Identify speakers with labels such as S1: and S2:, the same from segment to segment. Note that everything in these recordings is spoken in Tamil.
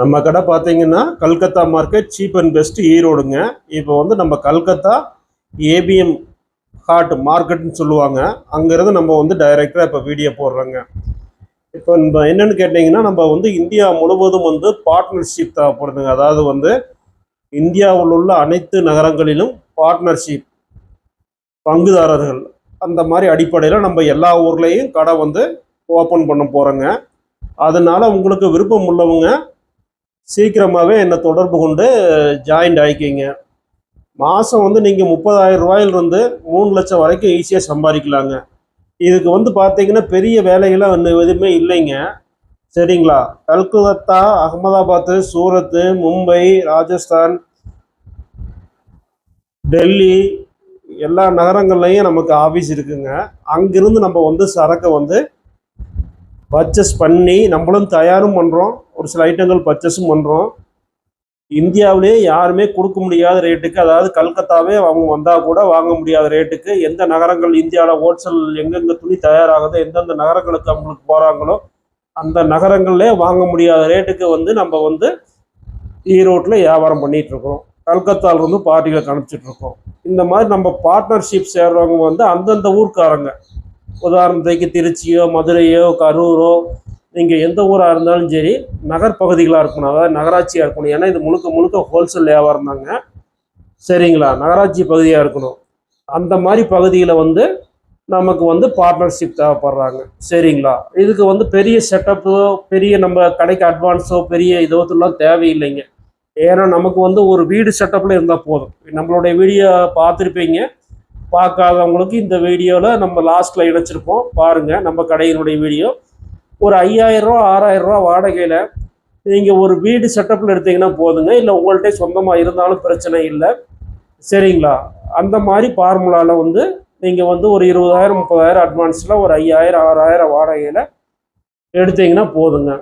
S1: நம்ம கடை பார்த்தீங்கன்னா Calcutta market cheap and best ஈரோடுங்க. இப்போ வந்து நம்ம கல்கத்தா ஏபிஎம் ஹாட் மார்க்கெட்னு சொல்லுவாங்க. அங்கேருந்து நம்ம வந்து டைரெக்டாக இப்போ வீடியோ போடுறோங்க. இப்போ நம்ம என்னென்னு கேட்டிங்கன்னா நம்ம வந்து இந்தியா முழுவதும் வந்து பார்ட்னர்ஷிப் தேவைப்படுதுங்க. அதாவது வந்து இந்தியாவில் உள்ள அனைத்து நகரங்களிலும் பார்ட்னர்ஷிப் பங்குதாரர்கள் அந்த மாதிரி அடிப்படையில் நம்ம எல்லா ஊர்லேயும் கடை வந்து ஓப்பன் பண்ண போகிறோங்க அதனால் உங்களுக்கு விருப்பம் உள்ளவங்க சீக்கிரமாகவே என்னை தொடர்பு கொண்டு ஜாயின்ட் ஆகிக்கிங்க மாதம் வந்து நீங்கள் முப்பதாயிரம் ரூபாயிலிருந்து மூணு லட்சம் வரைக்கும் ஈஸியாக சம்பாதிக்கலாங்க. இதுக்கு வந்து பார்த்தீங்கன்னா பெரிய வேலைகள்லாம் ஒன்று எதுவுமே இல்லைங்க. சரிங்களா? கல்கத்தா அகமதாபாத்து சூரத்து மும்பை ராஜஸ்தான் டெல்லி எல்லா நகரங்கள்லையும் நமக்கு ஆஃபீஸ் இருக்குங்க. அங்கிருந்து நம்ம வந்து சரக்கை வந்து பர்ச்சேஸ் பண்ணி நம்மளும் தயாரும் பண்ணுறோம் ஒரு சில ஐட்டங்கள் பர்ச்சேஸும் பண்ணுறோம் இந்தியாவிலே யாருமே கொடுக்க முடியாத ரேட்டுக்கு அதாவது கல்கத்தாவே அவங்க வந்தால் கூட வாங்க முடியாத ரேட்டுக்கு எந்த நகரங்கள் இந்தியாவில் ஹோல்சேல் எங்கெங்கே துணி தயாராகுதோ எந்தெந்த நகரங்களுக்கு அவங்களுக்கு போகிறாங்களோ அந்த நகரங்கள்லே வாங்க முடியாத ரேட்டுக்கு வந்து நம்ம வந்து e ஈரோட்டில் வியாபாரம் பண்ணிட்டு இருக்கோம் கல்கத்தாவிலிருந்து பார்ட்டிகளுக்கு அனுப்பிச்சிட்டு இந்த மாதிரி நம்ம பார்ட்னர்ஷிப் சேர்றவங்க வந்து அந்தந்த ஊர்க்காரங்க. உதாரணத்துக்கு திருச்சியோ மதுரையோ கரூரோ நீங்கள் எந்த ஊராக இருந்தாலும் சரி நகர்ப்பகுதிகளாக இருக்கணும். அதாவது நகராட்சியாக இருக்கணும். ஏன்னா இது முழுக்க முழுக்க ஹோல்சேல் வியாபாரம் தாங்க. சரிங்களா? நகராட்சி பகுதியாக இருக்கணும். அந்த மாதிரி பகுதியில் வந்து நமக்கு வந்து பார்ட்னர்ஷிப் தேவைப்படுறாங்க. சரிங்களா? இதுக்கு வந்து பெரிய செட்டப்போ பெரிய நம்ம கடைக்கு அட்வான்ஸோ பெரிய இதோத்தெல்லாம் தேவையில்லைங்க. ஏன்னா நமக்கு வந்து ஒரு வீடு செட்டப்பில் இருந்தால் போதும். நம்மளுடைய வீடியோ பார்த்துருப்பீங்க. பார்க்காதவங்களுக்கு இந்த வீடியோவில் நம்ம லாஸ்ட்டில் இணைச்சிருப்போம். பாருங்கள் நம்ம கடையினுடைய வீடியோ. ஒரு ஐயாயிரரூவா ஆறாயிரரூவா வாடகையில் நீங்கள் ஒரு வீடு செட்டப்பில் எடுத்தீங்கன்னா போதுங்க. இல்லை உங்கள்கிட்ட சொந்தமாக இருந்தாலும் பிரச்சனை இல்லை. சரிங்களா? அந்த மாதிரி ஃபார்முலாவில் வந்து நீங்கள் வந்து ஒரு இருபதாயிரம் முப்பதாயிரம் அட்வான்ஸில் ஒரு ஐயாயிரம் ஆறாயிரம் வாடகையில் எடுத்தீங்கன்னா போதுங்க.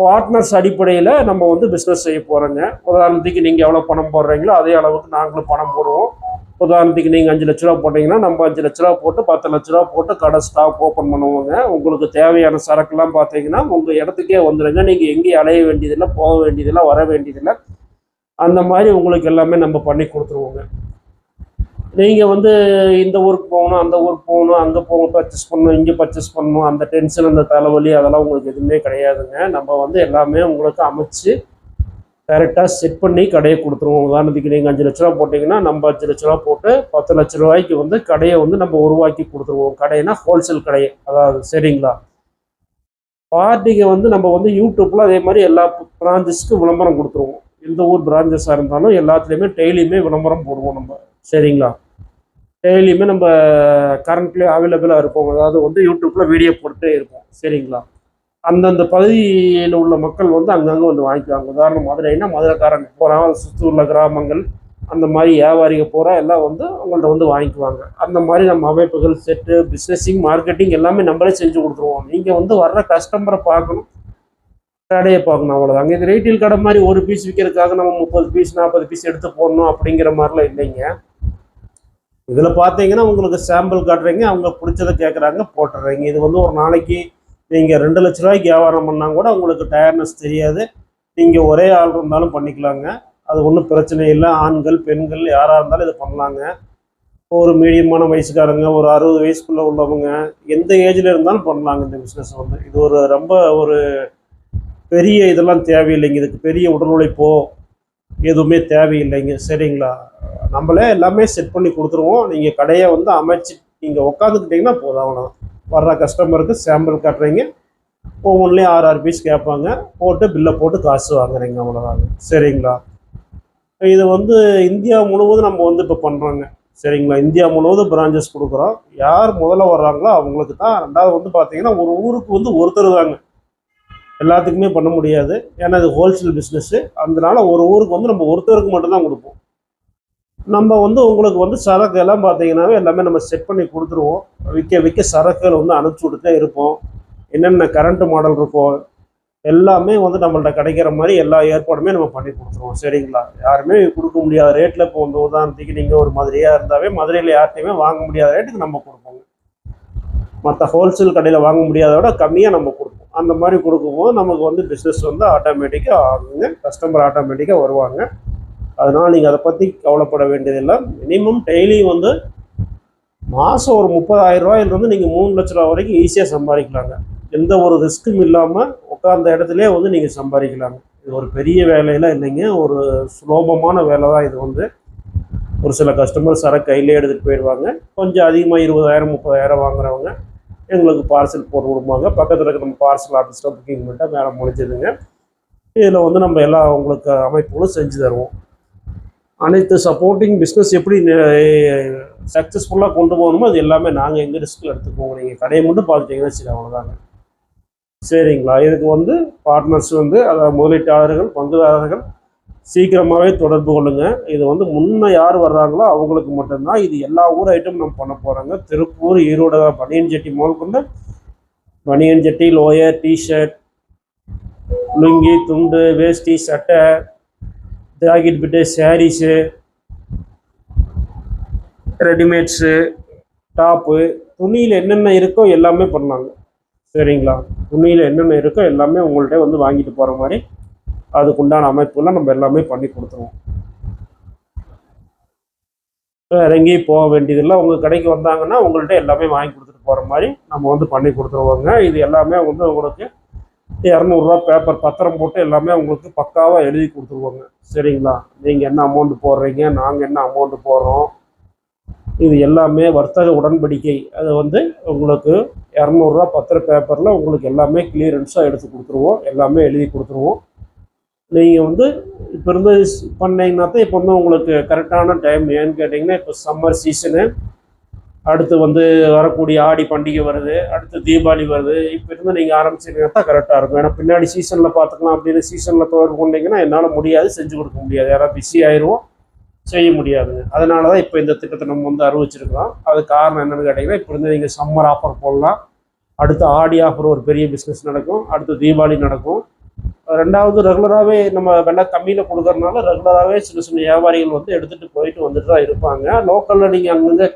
S1: பார்ட்னர்ஸ் அடிப்படையில் நம்ம வந்து பிஸ்னஸ் செய்ய போகிறோங்க உதாரணத்துக்கு நீங்கள் எவ்வளோ பணம் போடுறீங்களோ அதே அளவுக்கு நாங்களும் பணம் போடுவோம். உதாரணத்துக்கு நீங்கள் அஞ்சு லட்ச ரூபா போட்டிங்கன்னா நம்ம அஞ்சு லட்ச ரூபா போட்டு பத்து லட்ச ரூபா போட்டு கடை ஸ்டாக் ஓப்பன் பண்ணுவோங்க. உங்களுக்கு தேவையான சரக்குலாம் பார்த்தீங்கன்னா உங்கள் இடத்துக்கே வந்துடுங்க நீங்கள் எங்கேயும் அலைய வேண்டியதில்லை போக வேண்டியதில்லை வர வேண்டியதில்லை. அந்த மாதிரி உங்களுக்கு எல்லாமே நம்ம பண்ணி கொடுத்துருவோங்க. நீங்கள் வந்து இந்த ஊருக்கு போகணும் அந்த ஊருக்கு போகணும் அங்கே போகணும் பர்ச்சேஸ் பண்ணணும் இங்கே பர்ச்சேஸ் பண்ணணும் அந்த டென்ஷன் அந்த தலைவலி அதெல்லாம் உங்களுக்கு எதுவுமே கிடையாதுங்க. நம்ம வந்து எல்லாமே உங்களுக்கு அமைச்சு டைரெக்டாக செட் பண்ணி கடையை கொடுத்துருவோம். உதாரணத்துக்கு நீங்கள் அஞ்சு லட்ச ரூபா போட்டிங்கன்னா நம்ம அஞ்சு லட்ச ரூபா போட்டு பத்து லட்ச ரூபாய்க்கு வந்து கடையை வந்து நம்ம உருவாக்கி கொடுத்துருவோம். கடைனா ஹோல்சேல் கடை அதாவது சரிங்களா பார்ட்டிக்கு வந்து நம்ம வந்து யூடியூப்பில் அதே மாதிரி எல்லா பிரான்ச்சஸ்க்கும் விளம்பரம் கொடுத்துருவோம். எந்த ஊர் பிரான்ச்சஸாக இருந்தாலும் எல்லாத்துலேயுமே டெய்லியுமே விளம்பரம் போடுவோம் நம்ம. சரிங்களா டெய்லியுமே நம்ம கரண்ட்லேயே அவைலபிளாக இருப்போம் அதாவது வந்து யூடியூப்பில் வீடியோ போட்டுகிட்டே இருப்போம். சரிங்களா அந்தந்த பகுதியில் உள்ள மக்கள் வந்து அங்கங்கே வந்து வாங்கிக்குவாங்க. உதாரணம் மதுரைன்னா மதுரைக்காரங்க. போகிறாங்க சுற்றி உள்ள கிராமங்கள் அந்த மாதிரி வியாபாரிக பூரா எல்லாம் வந்து அவங்கள்ட்ட வந்து வாங்கிக்குவாங்க. அந்த மாதிரி நம்ம அமைப்புகள் செட்டு பிஸ்னஸிங் மார்க்கெட்டிங் எல்லாமே நம்மளே செஞ்சு கொடுத்துருவோம். நீங்கள் வந்து வர்ற கஸ்டமரை பார்க்கணும். கடையை பார்க்கணும் அவ்வளோதாங்க இது ரீட்டெயில் கடை மாதிரி ஒரு பீஸ் விற்கிறதுக்காக நம்ம முப்பது பீஸ் நாற்பது பீஸ் எடுத்து போடணும் அப்படிங்கிற மாதிரிலாம் இல்லைங்க. இதில் பார்த்தீங்கன்னா உங்களுக்கு சாம்பிள் காட்டுறீங்க. அவங்க பிடிச்சதை கேட்குறாங்க போட்டுடுறீங்க. இது வந்து ஒரு நாளைக்கு நீங்கள் ரெண்டு லட்ச ரூபாய்க்கு வியாபாரம் பண்ணால் கூட உங்களுக்கு டயர்னஸ் தெரியாது. நீங்கள் ஒரே ஆள் இருந்தாலும் பண்ணிக்கலாங்க. அது ஒன்றும் பிரச்சனை இல்லை. ஆண்கள் பெண்கள் யாராக இருந்தாலும் இது பண்ணலாங்க. ஒரு மீடியமான வயசுக்காரங்க ஒரு அறுபது வயசுக்குள்ளே உள்ளவங்க எந்த ஏஜில் இருந்தாலும் பண்ணலாங்க இந்த பிஸ்னஸ் வந்து. இது ஒரு ரொம்ப ஒரு பெரிய இதெல்லாம் தேவையில்லைங்க. இதுக்கு பெரிய உடல் உழைப்போ எதுவுமே தேவையில்லைங்க. சரிங்களா? நம்மளே எல்லாமே செட் பண்ணி கொடுத்துருவோம். நீங்கள் கடையை வந்து அமைச்சு நீங்கள் உட்காந்துக்கிட்டிங்கன்னா போதும் அவ்வளோ வர்ற கஸ்டமருக்கு சாம்பிள் கட்டுறீங்க. ஒவ்வொன்றுலேயும் ஆறு ஆறு பீஸ் கேட்பாங்க. போட்டு பில்லை போட்டு காசு வாங்குறீங்க அவ்வளோதாங்க சரிங்களா? இது வந்து இந்தியா முழுவதும் நம்ம வந்து இப்போ பண்ணுறோங்க சரிங்களா? இந்தியா முழுவதும் பிரான்ச்சஸ் கொடுக்குறோம். யார் முதல்ல வர்றாங்களோ அவங்களுக்கு தான். ரெண்டாவது வந்து பார்த்தீங்கன்னா ஒரு ஊருக்கு வந்து ஒருத்தர் தாங்க. எல்லாத்துக்குமே பண்ண முடியாது. ஏன்னா இது ஹோல்சேல் பிஸ்னஸ்ஸு அதனால ஒரு ஊருக்கு வந்து நம்ம ஒருத்தருக்கு மட்டும்தான் கொடுப்போம். நம்ம வந்து உங்களுக்கு வந்து சரக்கு எல்லாம் பார்த்தீங்கன்னாவே எல்லாமே நம்ம செட் பண்ணி கொடுத்துருவோம். விற்க விற்க சரக்குகள் வந்து அனுப்பிச்சி விட்டுட்டே இருப்போம். என்னென்ன கரண்ட் மாடல் இருக்கும் எல்லாமே வந்து நம்மள்ட்ட கிடைக்கிற மாதிரி எல்லா ஏற்பாடுமே நம்ம பண்ணி கொடுத்துருவோம். சரிங்களா? யாருமே கொடுக்க முடியாத ரேட்டில் இப்போ வந்து உதாரணத்துக்கு நீங்கள் ஒரு மதுரையாக இருந்தாவே மதுரையில் யார்ட்டையுமே வாங்க முடியாத ரேட்டுக்கு நம்ம கொடுப்போங்க. மற்ற ஹோல்சேல் கடையில் வாங்க முடியாத விட கம்மியாக நம்ம கொடுப்போம். அந்த மாதிரி கொடுக்கும்போது நமக்கு வந்து பிஸ்னஸ் வந்து ஆட்டோமேட்டிக்காக ஆகுங்க. கஸ்டமர் ஆட்டோமேட்டிக்காக வருவாங்க. அதனால் நீங்கள் அதை பற்றி கவலைப்பட வேண்டியதில்லை. மினிமம் டெய்லி வந்து மாதம் ஒரு முப்பதாயிரரூவாயிலிருந்து நீங்கள் மூணு லட்ச ரூபா வரைக்கும் ஈஸியாக சம்பாதிக்கலாங்க. எந்த ஒரு ரிஸ்க்கும் இல்லாமல் உட்கார்ந்த இடத்துலே வந்து நீங்கள் சம்பாதிக்கலாங்க. இது ஒரு பெரிய வேலையெல்லாம் இல்லைங்க. ஒரு சுலபமான வேலை தான் இது வந்து. ஒரு சில கஸ்டமர் சரக்கு கையிலே எடுத்துகிட்டு போயிடுவாங்க. கொஞ்சம் அதிகமாக இருபதாயிரம் முப்பதாயிரம் வாங்குறவங்க எங்களுக்கு பார்சல் போட்டு கொடுப்பாங்க. பக்கத்தில் இருக்கிற நம்ம பார்சல் ஆஃபீஸில் புக்கிங் பண்ணிட்டால் மேலே முடிஞ்சதுங்க. இதில் வந்து நம்ம எல்லா உங்களுக்கு அமைப்புகளும் செஞ்சு தருவோம். அனைத்து சப்போர்ட்டிங் பிஸ்னஸ் எப்படி சக்ஸஸ்ஃபுல்லாக கொண்டு போகணுமோ அது எல்லாமே நாங்கள் எங்கள் ரிஸ்கில் எடுத்துக்குவோம். நீங்கள் கடையை மட்டும் பார்த்துட்டீங்கன்னா சரி அவ்வளோதாங்க சரிங்களா? இதுக்கு வந்து பார்ட்னர்ஸ் வந்து அதாவது முதலீட்டாளர்கள் பங்குதாரர்கள் சீக்கிரமாகவே தொடர்பு கொள்ளுங்கள் இது வந்து முன்னே யார் வர்றாங்களோ அவங்களுக்கு மட்டும்தான் இது எல்லா ஊர் ஐட்டம் நம்ம பண்ண போகிறோங்க திருப்பூர் ஈரோடு பனியன் செட்டி மால் கொண்டு பனியன் ஜெட்டி லோயர் டிஷர்ட் லுங்கி துண்டு வேஷ்டி சட்டை jacket bit saris readymades top துணியில் என்னென்ன இருக்கோ எல்லாமே பண்ணாங்க. சரிங்களா? துணியில் என்னென்ன இருக்கோ எல்லாமே உங்கள்கிட்ட வந்து வாங்கிட்டு போகிற மாதிரி அதுக்குண்டான அமைப்புலாம் நம்ம எல்லாமே பண்ணி கொடுத்துருவோம். இறங்கி எங்கேயும் போக வேண்டியதில்லை உங்கள் கடைக்கு வந்தாங்கன்னா உங்கள்கிட்ட எல்லாமே வாங்கி கொடுத்துட்டு போகிற மாதிரி நம்ம வந்து பண்ணி கொடுத்துருவோங்க. இது எல்லாமே வந்து உங்களுக்கு இரநூறுவா பேப்பர் பத்திரம் போட்டு எல்லாமே உங்களுக்கு பக்காவாக எழுதி கொடுத்துருவோங்க. சரிங்களா? நீங்கள் என்ன அமௌண்ட்டு போடுறீங்க நாங்கள் என்ன அமௌண்ட்டு போடுறோம் இது எல்லாமே வர்த்தக உடன்படிக்கை. அது வந்து உங்களுக்கு இரநூறுவா பத்திர பேப்பரில் உங்களுக்கு எல்லாமே கிளியரன்ஸாக எடுத்து கொடுத்துருவோம் எல்லாமே எழுதி கொடுத்துருவோம். நீங்கள் வந்து இப்போ இருந்து பண்ணிங்கன்னா தான் இப்போ வந்து உங்களுக்கு கரெக்டான டைம் ஏன்னு கேட்டிங்கன்னா இப்போ சம்மர் சீசனு அடுத்து வந்து வரக்கூடிய ஆடி பண்டிகை வருது அடுத்து தீபாவளி வருது. இப்போ இருந்து நீங்கள் ஆரம்பிச்சீங்கன்னா தான் கரெக்டாக இருக்கும். ஏன்னா பின்னாடி சீசனில் பார்த்துக்கலாம் அப்படின்னு சீசனில் தொடர்பு கொண்டீங்கன்னா என்னால் முடியாது செஞ்சு கொடுக்க முடியாது. யாராவது பிஸி ஆயிடுவோம் செய்ய முடியாதுங்க. அதனால தான் இப்போ இந்த திட்டத்தை நம்ம வந்து அறிவிச்சிருக்கிறோம். அது காரணம் என்னென்னு கேட்டிங்கன்னா இப்போ இருந்து நீங்கள் சம்மர் ஆஃபர் போடலாம். அடுத்து ஆடி ஆஃபர் ஒரு பெரிய பிஸ்னஸ் நடக்கும். அடுத்து தீபாவளி நடக்கும். ரெண்டாவது ரெகுலராகவே நம்ம விலை கம்மியில் கொடுக்கறனால ரெகுலராகவே சின்ன சின்ன வியாபாரிகள் வந்து எடுத்துகிட்டு போயிட்டு வந்துட்டு தான் இருப்பாங்க லோக்கலில் நீங்கள் அங்கங்கே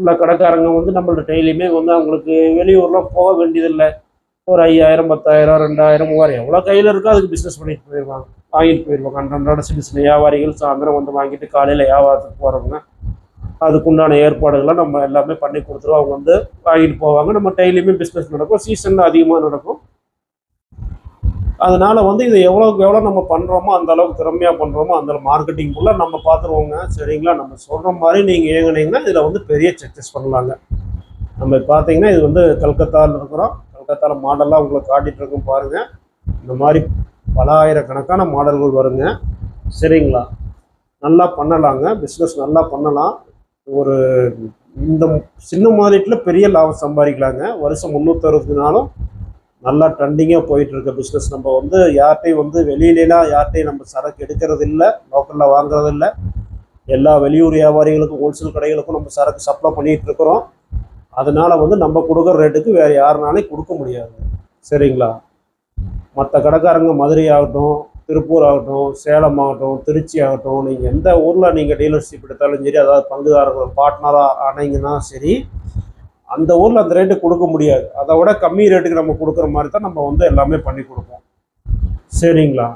S1: உள்ள கடைக்காரங்க வந்து நம்மள்ட்ட டெய்லியுமே வந்து அவங்களுக்கு வெளியூர்லாம் போக வேண்டியதில்லை. ஒரு ஐயாயிரம் பத்தாயிரம் ரெண்டாயிரம் மூவாயிரம் எவ்வளோ கையில் இருக்கோ அதுக்கு பிஸ்னஸ் பண்ணிட்டு போயிடுவாங்க. வாங்கிட்டு போயிடுவாங்க. அன்றாட சின்ன சின்ன வியாபாரிகள் சாயந்தரம் வந்து வாங்கிட்டு காலையில் வியாபாரத்துக்கு போகிறவங்க அதுக்குண்டான ஏற்பாடுகளை நம்ம எல்லாமே பண்ணி கொடுத்துருவோம். அவங்க வந்து வாங்கிட்டு போவாங்க. நம்ம டெய்லியுமே பிஸ்னஸ் நடக்கும். சீசனில் அதிகமாக நடக்கும். அதனால் வந்து இது எவ்வளோக்கு எவ்வளோ நம்ம பண்ணுறோமோ அந்த அளவுக்கு திறமையாக பண்ணுறோமோ அந்த மார்க்கெட்டிங் ஃபுல்லாக நம்ம பார்த்துருவோங்க சரிங்களா? நம்ம சொல்கிற மாதிரி நீங்கள் இயங்குனீங்கன்னா இதில் வந்து பெரிய சக்ஸஸ் பண்ணலாங்க. நம்ம பார்த்தீங்கன்னா இது வந்து கல்கத்தாவில் இருக்கிறோம். கல்கத்தாவில் மாடலாக உங்களுக்கு காட்டிகிட்ருக்கும் பாருங்கள் இந்த மாதிரி பல ஆயிரக்கணக்கான மாடல்கள் வருங்க. சரிங்களா? நல்லா பண்ணலாங்க. பிஸ்னஸ் நல்லா பண்ணலாம். ஒரு இந்த சின்ன மார்க்கெட்டில் பெரிய லாபம் சம்பாதிக்கலாங்க. வருஷம் முந்நூற்றறுபது நாளும் நல்லா ட்ரெண்டிங்காக போயிட்டு இருக்க பிஸ்னஸ் நம்ம வந்து யார்கிட்டையும் வந்து வெளியிலலாம் யார்கிட்டையும் நம்ம சரக்கு எடுக்கிறது இல்லை லோக்கலில் வாங்குறது இல்லை எல்லா வெளியூர் வியாபாரிகளுக்கும் ஹோல்சேல் கடைகளுக்கும் நம்ம சரக்கு சப்ளை பண்ணிகிட்டு இருக்கிறோம். அதனால வந்து நம்ம கொடுக்குற ரேட்டுக்கு வேறு யாருனாலையும் கொடுக்க முடியாது. சரிங்களா? மற்ற கடைக்காரங்க மதுரை ஆகட்டும் திருப்பூர் ஆகட்டும் சேலம் ஆகட்டும் திருச்சி ஆகட்டும் நீங்கள் எந்த ஊரில் நீங்கள் டீலர்ஷிப் எடுத்தாலும் சரி அதாவது பங்குதாரர்கள் பார்ட்னராக ஆனீங்கன்னா சரி அந்த ஊரில் அந்த ரேட்டு கொடுக்க முடியாது. அதை விட கம்மி ரேட்டுக்கு நம்ம கொடுக்குற மாதிரி தான் நம்ம வந்து எல்லாமே பண்ணி கொடுப்போம். சரிங்களா?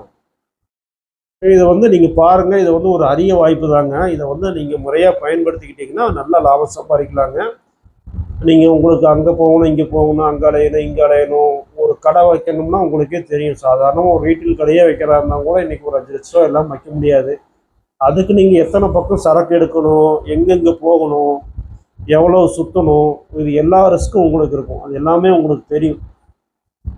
S1: இதை வந்து நீங்கள் பாருங்கள் இது வந்து ஒரு அரிய வாய்ப்பு தாங்க. இதை வந்து நீங்கள் முறையாக பயன்படுத்திக்கிட்டிங்கன்னா நல்லா லாபம் சம்பாதிக்கலாங்க. நீங்கள் உங்களுக்கு அங்கே போகணும் இங்கே போகணும் அங்கே அலையணும் இங்கே அலையணும். ஒரு கடை வைக்கணும்னா உங்களுக்கே தெரியும். சாதாரணமாக ஒரு ரீட்டில் கடையே வைக்கிறா இருந்தால் கூட இன்றைக்கி ஒரு அஞ்சு லட்ச ரூபா எல்லாம் வைக்க முடியாது. அதுக்கு நீங்கள் எத்தனை பக்கம் சரக்கு எடுக்கணும் எங்கெங்கே போகணும் எவ்வளோ சுற்றணும் இது எல்லா ரிஸ்க்கும் உங்களுக்கு இருக்கும். அது எல்லாமே உங்களுக்கு தெரியும்.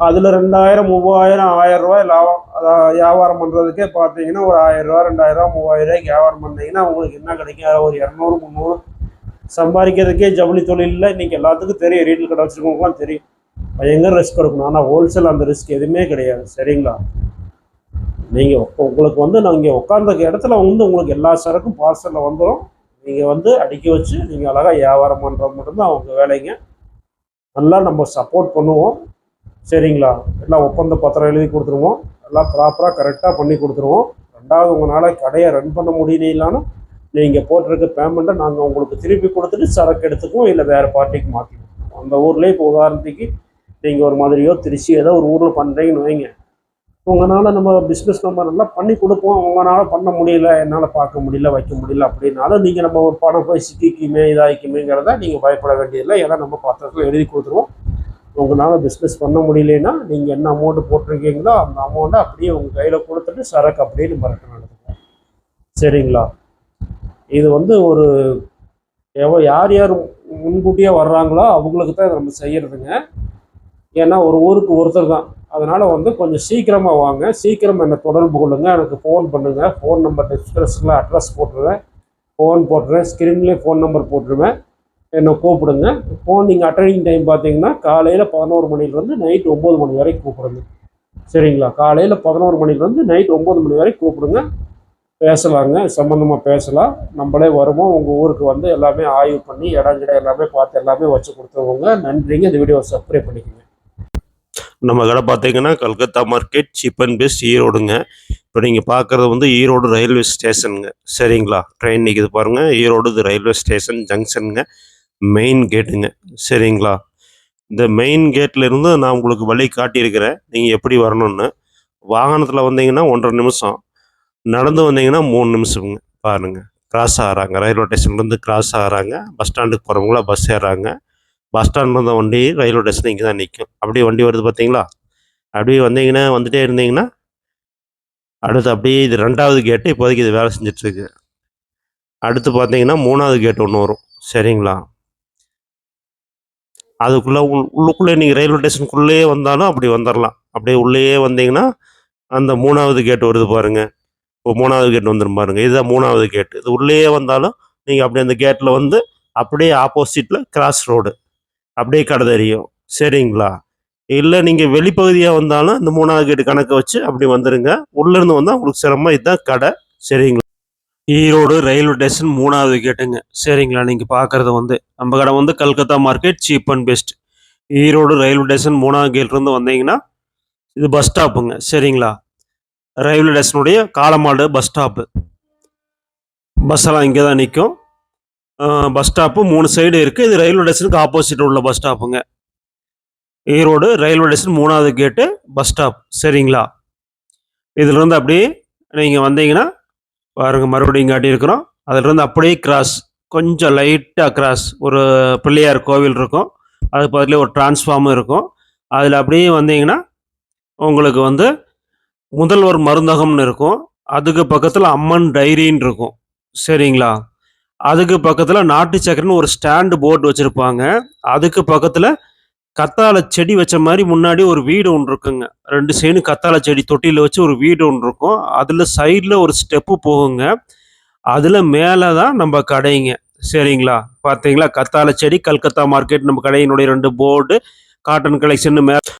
S1: அதில் ரெண்டாயிரம் மூவாயிரம் ஆயிரம் ரூபாய் லாபம். அதாவது வியாபாரம் பண்ணுறதுக்கே பார்த்தீங்கன்னா ஒரு ஆயிரம் ரூபா ரெண்டாயிரம் ரூபா மூவாயிரம் ரூபாய்க்கு வியாபாரம் பண்ணிங்கன்னா உங்களுக்கு என்ன கிடைக்கும்? ஒரு இரநூறு முந்நூறு சம்பாதிக்கிறதுக்கே ஜவுளி தொழிலில் இன்றைக்கி எல்லாத்துக்கும் தெரியும். ரீட்டில் கடை வச்சுருக்கவங்களாம் தெரியும். பயங்கர ரிஸ்க் எடுக்கணும். ஆனால் ஹோல்சேல் அந்த ரிஸ்க் எதுவுமே கிடையாது. சரிங்களா? நீங்கள் உங்களுக்கு வந்து நீங்கள் உட்காந்த இடத்துல வந்து உங்களுக்கு எல்லா சரக்கும் பார்சலில் வந்துடும் நீங்கள் வந்து அடுக்கி வச்சு நீங்கள் அழகாக வியாபாரம் பண்ணுறது மட்டும்தான் அவங்க வேலைங்க. நல்லா நம்ம சப்போர்ட் பண்ணுவோம். சரிங்களா? எல்லாம் ஒப்பந்த பத்திரம் எழுதி கொடுத்துருவோம். எல்லாம் ப்ராப்பராக கரெக்டாக பண்ணி கொடுத்துருவோம். ரெண்டாவது உங்களால் கடையை ரன் பண்ண முடியலனாலும் நீங்கள் போட்டிருக்க பேமெண்ட்டை நாங்கள் உங்களுக்கு திருப்பி கொடுத்துட்டு சரக்கு எடுத்துக்குவோம். இல்லை வேறு பார்ட்டிக்கு மாற்றிக்குவோம் அந்த ஊர்லேயே இப்போ உதாரணத்துக்கு நீங்கள் ஒரு மாதிரியோ திருச்சி ஏதோ ஒரு ஊரில் பண்ணுறீங்கன்னு வைங்க. உங்களால் நம்ம பிஸ்னஸ் நம்ம நல்லா பண்ணி கொடுப்போம். உங்களால் பண்ண முடியல என்னால் பார்க்க முடியல வைக்க முடியல அப்படின்னாலும் நீங்கள் நம்ம ஒரு பணம் போய் சிக்கிக்குமே இதாகிக்குமேங்கிறத நீங்கள் பயப்பட வேண்டியதில்லை. ஏன்னா நம்ம பத்திரத்தில் எழுதி கொடுத்துருவோம். உங்களால் பிஸ்னஸ் பண்ண முடியலன்னா நீங்கள் என்ன அமௌண்ட்டு போட்டிருக்கீங்களோ அந்த அமௌண்ட்டை அப்படியே உங்கள் கையில் கொடுத்துட்டு சரக்கு அப்படியே நம்ம ரிட்டர்ன் எடுத்துக்கலாம். சரிங்களா? இது வந்து ஒரு எவ்வளோ யார் யார் முன்கூட்டியே வர்றாங்களோ அவங்களுக்கு தான் நம்ம செய்கிறதுங்க ஏன்னா ஒரு ஊருக்கு ஒருத்தர் தான். அதனால் வந்து கொஞ்சம் சீக்கிரமாக வாங்க. சீக்கிரம் என்னை தொடர்பு கொள்ளுங்கள் எனக்கு ஃபோன் பண்ணுங்கள் ஃபோன் நம்பர் டிஸ்கிரிப்ஷனில் அட்ரஸ் போட்டுருவேன். ஃபோன் போட்டுருவேன். ஸ்க்ரீன்லேயே ஃபோன் நம்பர் போட்டுருவேன். என்னை கூப்பிடுங்க. ஃபோன் நீங்கள் அட்டனிங் டைம் பார்த்தீங்கன்னா காலையில் பதினோரு மணிலேருந்து நைட் ஒம்பது மணி வரைக்கும் கூப்பிடுங்க. சரிங்களா? காலையில் பதினோரு மணிலேருந்து நைட் ஒம்பது மணி வரைக்கும் கூப்பிடுங்க. பேசலாங்க. சம்மந்தமாக பேசலாம். நம்மளே வருவோம். உங்கள் ஊருக்கு வந்து எல்லாமே ஆய்வு பண்ணி இடம் கிட எல்லாமே பார்த்து எல்லாமே வச்சு கொடுத்துருவோங்க. நன்றிங்க. இந்த வீடியோவை சப்ஸ்கிரைப் பண்ணிக்கோங்க. நம்ம கடை பார்த்தீங்கன்னா Calcutta market cheap and best ஈரோடுங்க. இப்போ நீங்கள் பார்க்குறது வந்து ஈரோடு ரயில்வே ஸ்டேஷனுங்க. சரிங்களா? ட்ரெயின் நிற்கிது பாருங்கள் ஈரோடு இது ரயில்வே ஸ்டேஷன் ஜங்ஷனுங்க. மெயின் கேட்டுங்க. சரிங்களா? இந்த மெயின் கேட்டில் இருந்து நான் உங்களுக்கு வழி காட்டியிருக்கிறேன். நீங்கள் எப்படி வரணும்னு. வாகனத்தில் வந்தீங்கன்னா ஒன்றரை நிமிஷம். நடந்து வந்தீங்கன்னா மூணு நிமிஷம்ங்க. பாருங்க. கிராஸ் ஆகிறாங்க. ரயில்வே ஸ்டேஷன்லேருந்து கிராஸ் ஆகிறாங்க. பஸ் ஸ்டாண்டுக்கு போகிறவங்களா பஸ் ஏறுறாங்க. பஸ் ஸ்டாண்ட் வந்த வண்டி ரயில்வே ஸ்டேஷன் இங்கே தான் நிற்கும் அப்படியே வண்டி வருது பார்த்தீங்களா அப்படியே வந்தீங்கன்னா வந்துட்டே இருந்தீங்கன்னா அடுத்து அப்படியே இது ரெண்டாவது கேட்டு இப்போதைக்கு இது வேலை செஞ்சிட்ருக்கு. அடுத்து பார்த்தீங்கன்னா மூணாவது கேட் ஒன்று வரும். சரிங்களா? அதுக்குள்ளே உள் உள்ளுக்குள்ளே நீங்கள் ரயில்வே ஸ்டேஷனுக்குள்ளேயே வந்தாலும் அப்படி வந்துடலாம் அப்படியே உள்ளேயே வந்தீங்கன்னா அந்த மூணாவது கேட் வருது பாருங்கள் இப்போ மூணாவது கேட் வந்துடும் பாருங்கள் இதுதான் மூணாவது கேட் இது உள்ளேயே வந்தாலும் நீங்கள் அப்படியே அந்த கேட்டில் வந்து அப்படியே ஆப்போசிட்டில் கிராஸ் ரோடு அப்படியே கடை தெரியும். சரிங்களா? இல்லை நீங்கள் வெளிப்பகுதியாக வந்தாலும் இந்த மூணாவது கேட்டு கணக்கை வச்சு அப்படி வந்துடுங்க உள்ளேருந்து வந்தால் உங்களுக்கு சிரமம் இதுதான் கடை. சரிங்களா? ஈரோடு ரயில்வே ஸ்டேஷன் மூணாவது கேட்டுங்க சரிங்களா? நீங்கள் பார்க்குறது வந்து நம்ம கடை வந்து Calcutta market cheap and best. Erode railway station மூணாவது கேட்லேருந்து வந்தீங்கன்னா இது பஸ் ஸ்டாப்புங்க. சரிங்களா? ரயில்வே ஸ்டேஷனுடைய காலமாடு பஸ் ஸ்டாப்பு. பஸ்ஸெல்லாம் இங்கே தான் நிற்கும் பஸ் ஸ்டாப்பு மூணு சைடு இருக்குது இது ரயில்வே ஸ்டேஷனுக்கு ஆப்போசிட் உள்ள பஸ் ஸ்டாப்புங்க. ஈரோடு ரயில்வே ஸ்டேஷன் மூணாவது கேட்டு பஸ் ஸ்டாப். சரிங்களா? இதிலிருந்து அப்படியே நீங்கள் வந்தீங்கன்னா பாருங்க மறுபடியும் காட்டியிருக்கிறோம் அதிலிருந்து அப்படியே கிராஸ் கொஞ்சம் லைட்டாக கிராஸ் ஒரு பிள்ளையார் கோவில் இருக்கும். அது பக்கத்துலேயே ஒரு டிரான்ஸ்ஃபார்மும் இருக்கும். அதில் அப்படியே வந்தீங்கன்னா உங்களுக்கு வந்து முதல்வர் மருந்தகம்னு இருக்கும். அதுக்கு பக்கத்தில் அம்மன் டைரின்னு இருக்கும். சரிங்களா? அதுக்கு பக்கத்தில் நாட்டு சக்கரைன்னு ஒரு ஸ்டாண்டு போர்டு வச்சுருப்பாங்க. அதுக்கு பக்கத்தில் கத்தாழை செடி வச்ச மாதிரி முன்னாடி ஒரு வீடு ஒன்று இருக்குங்க. ரெண்டு சைடு கத்தாழை செடி தொட்டியில் வச்சு ஒரு வீடு ஒன்று இருக்கும். அதில் சைடில் ஒரு ஸ்டெப்பு போகுங்க. அதில் மேலே தான் நம்ம கடைங்க. சரிங்களா? பார்த்தீங்களா கத்தாழை செடி கல்கத்தா மார்க்கெட் நம்ம கடையினுடைய ரெண்டு போர்டு காட்டன் கலெக்ஷன் மே